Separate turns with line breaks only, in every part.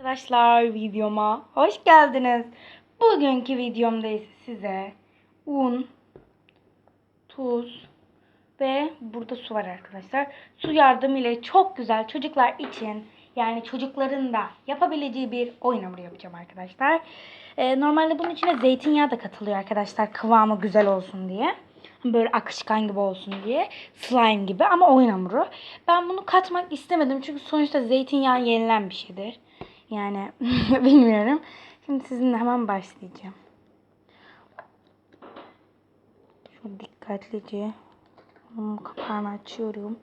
Arkadaşlar videoma hoş geldiniz. Bugünkü videomda size un, tuz ve burada su var arkadaşlar. Su yardımıyla çok güzel çocuklar için yani çocukların da yapabileceği bir oyun hamuru yapacağım arkadaşlar. Ee, normalde bunun içine zeytinyağı da katılıyor arkadaşlar kıvamı güzel olsun diye. Böyle akışkan gibi olsun diye. Slime gibi ama oyun hamuru. Ben bunu katmak istemedim çünkü sonuçta zeytinyağı yenilen bir şeydir. Yani bilmiyorum. Şimdi sizinle hemen başlayacağım. Şöyle dikkatlice bunun kapağını açıyorum.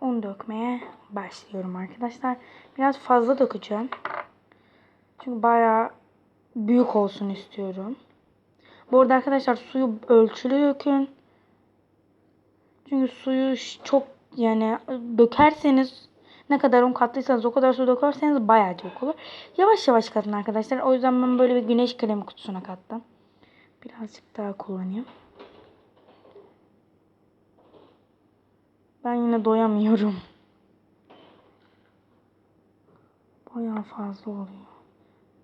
Un dökmeye başlıyorum arkadaşlar. Biraz fazla dökeceğim. Çünkü bayağı büyük olsun istiyorum. Bu arada arkadaşlar suyu ölçülü dökün. Çünkü suyu çok yani dökerseniz ne kadar un kattıysanız o kadar su dökerseniz bayağı çok olur. Yavaş yavaş katın arkadaşlar. O yüzden ben böyle bir güneş kremi kutusuna kattım. Birazcık daha kullanayım. Ben yine doyamıyorum. Bayağı fazla oluyor.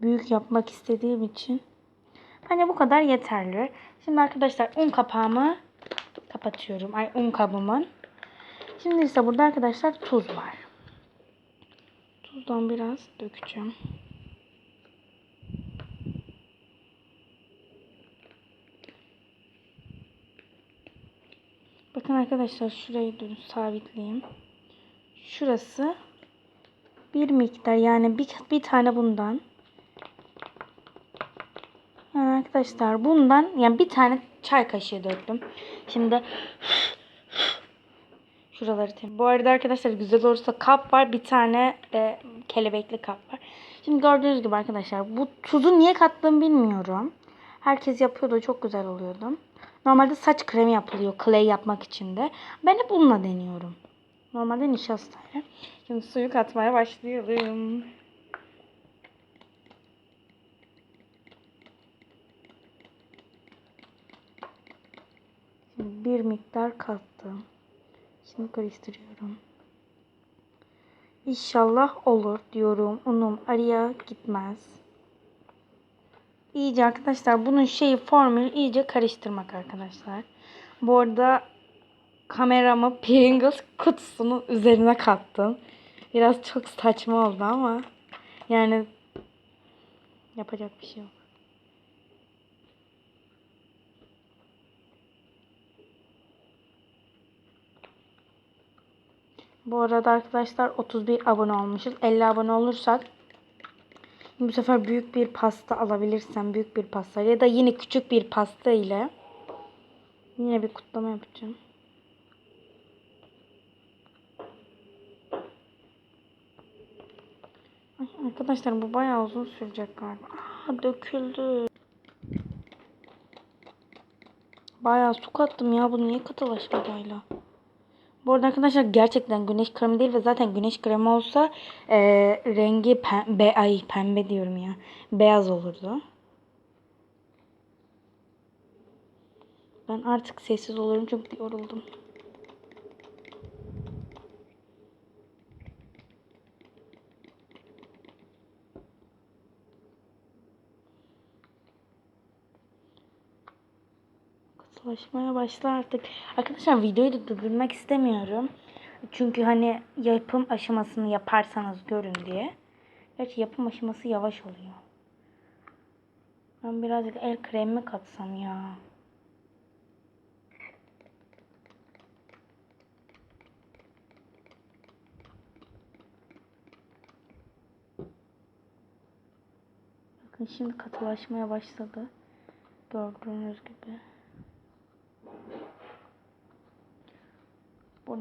Büyük yapmak istediğim için. Bence bu kadar yeterli. Şimdi arkadaşlar un kapağımı kapatıyorum. Ay un kabımın. Şimdi ise burada arkadaşlar tuz var. Tuzdan biraz dökeceğim. Bakın arkadaşlar şurayı dur sabitleyeyim. Şurası bir miktar yani bir, bir tane bundan. Yani arkadaşlar bundan yani bir tane çay kaşığı döktüm. Şimdi şuraları tem. Bu arada arkadaşlar güzel olursa kap var. Bir tane de kelebekli kap var. Şimdi gördüğünüz gibi arkadaşlar bu tuzu niye kattım bilmiyorum. Herkes yapıyordu. Çok güzel oluyordu. Normalde saç kremi yapılıyor clay yapmak için de. Ben hep bununla deniyorum. Normalde nişastayla. Şimdi suyu katmaya başlayalım. Bir miktar kattım. Şimdi karıştırıyorum. İnşallah olur diyorum. Unum araya gitmez. İyice arkadaşlar bunun şeyi formülü iyice karıştırmak arkadaşlar. Bu arada kameramı Pringles kutusunun üzerine kattım. Biraz çok saçma oldu ama yani yapacak bir şey yok. Bu arada arkadaşlar 31 abone olmuşuz. 50 abone olursak bu sefer büyük bir pasta alabilirsem büyük bir pasta ya da yine küçük bir pasta ile yine bir kutlama yapacağım. Ay, arkadaşlar bu bayağı uzun sürecek galiba. Aa, döküldü. Bayağı su kattım ya. Bu niye katılaşmadayla? Bu arada arkadaşlar gerçekten güneş kremi değil ve zaten güneş kremi olsa e, rengi pembe, ay pembe diyorum ya. Beyaz olurdu. Ben artık sessiz olurum çünkü yoruldum. Katılaşmaya başlar artık. Arkadaşlar videoyu da durdurmak istemiyorum. Çünkü hani yapım aşamasını yaparsanız görün diye. Gerçi yapım aşaması yavaş oluyor. Ben birazcık el kremi katsam ya. Bakın şimdi katılaşmaya başladı. Gördüğünüz gibi.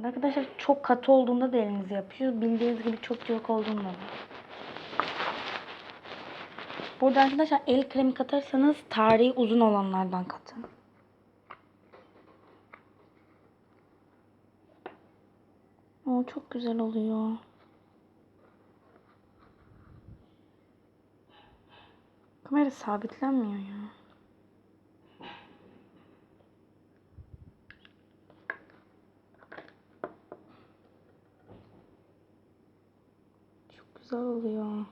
Arkadaşlar çok katı olduğunda da elinize yapıyor. Bildiğiniz gibi çok cıvık olduğunda da. Burada arkadaşlar el kremi katarsanız tarihi uzun olanlardan katın. O çok güzel oluyor. Kamera sabitlenmiyor ya. güzel oluyor.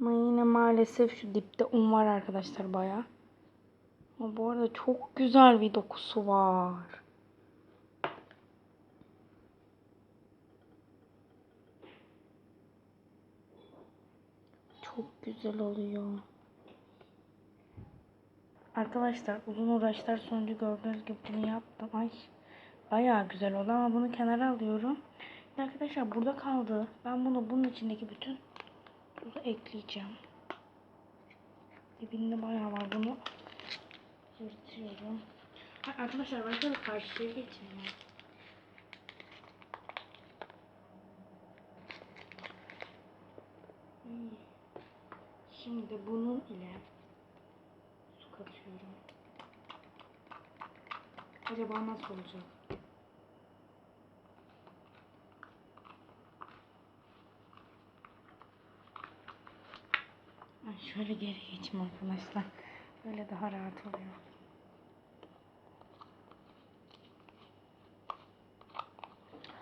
Ama yine maalesef şu dipte un var arkadaşlar baya. Ama bu arada çok güzel bir dokusu var. Çok güzel oluyor. Arkadaşlar uzun uğraşlar sonucu gördüğünüz gibi bunu yaptım. Ay bayağı güzel oldu ama bunu kenara alıyorum. Arkadaşlar burada kaldı. Ben bunu bunun içindeki bütün tuzu ekleyeceğim. Dibinde bayağı var bunu yırtıyorum. Arkadaşlar ben karşıya geçeyim. Şimdi bunun ile su katıyorum. Acaba nasıl olacak? Şöyle geri geçeyim arkadaşlar. Böyle daha rahat oluyor.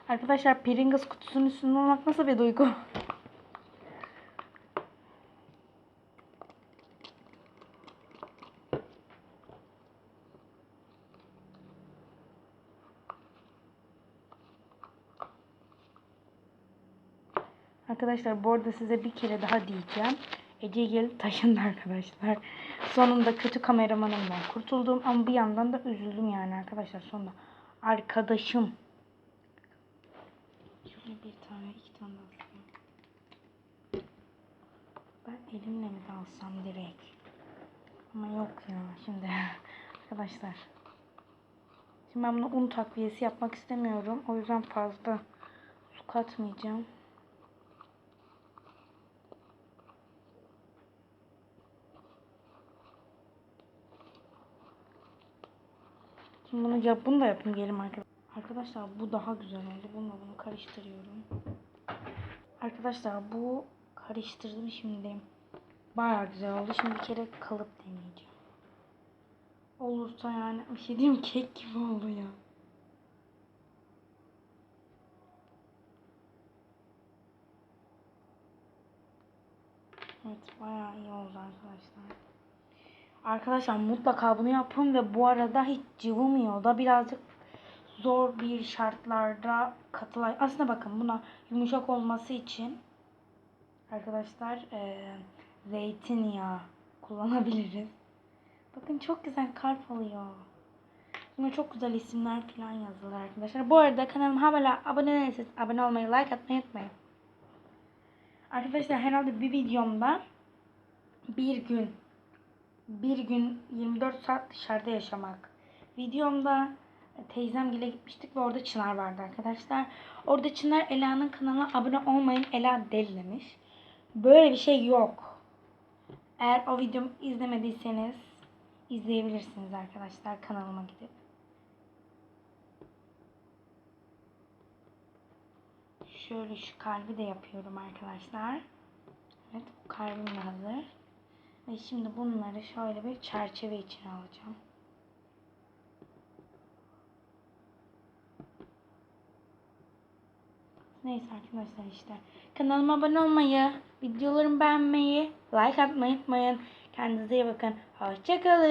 Arkadaşlar Pringles kutusunun üstünde olmak nasıl bir duygu? Arkadaşlar bu arada size bir kere daha diyeceğim. Gelip taşındı arkadaşlar. Sonunda kötü kameramanımdan kurtuldum ama bir yandan da üzüldüm yani arkadaşlar sonunda. Arkadaşım. Şöyle bir tane iki tane daha. Ben elimle mi dalsam direkt? Ama yok ya şimdi arkadaşlar. Şimdi ben bunu un takviyesi yapmak istemiyorum. O yüzden fazla su katmayacağım. Şimdi bunu yap, bunu da yapın gelin arkadaşlar. Arkadaşlar bu daha güzel oldu. Bununla bunu karıştırıyorum. Arkadaşlar bu karıştırdım şimdi. Baya güzel oldu. Şimdi bir kere kalıp deneyeceğim. Olursa yani bir şey diyeyim kek gibi oldu ya. Evet bayağı iyi oldu arkadaşlar. Arkadaşlar mutlaka bunu yapın ve bu arada hiç cıvımıyor da birazcık zor bir şartlarda katılay. Aslında bakın buna yumuşak olması için arkadaşlar e, zeytinyağı kullanabiliriz. Bakın çok güzel kalp oluyor. Buna çok güzel isimler falan yazılır arkadaşlar. Bu arada kanalıma hala abone değilseniz abone olmayı, like atmayı unutmayın. Arkadaşlar herhalde bir videomda bir gün bir gün 24 saat dışarıda yaşamak. Videomda teyzemgile gitmiştik ve orada Çınar vardı arkadaşlar. Orada Çınar Ela'nın kanalına abone olmayın Ela deli demiş. Böyle bir şey yok. Eğer o videomu izlemediyseniz izleyebilirsiniz arkadaşlar kanalıma gidip. Şöyle şu kalbi de yapıyorum arkadaşlar. Evet bu kalbim hazır. Ve şimdi bunları şöyle bir çerçeve içine alacağım. Neyse arkadaşlar işte. Kanalıma abone olmayı, videolarımı beğenmeyi, like atmayı unutmayın. Kendinize iyi bakın. Hoşçakalın.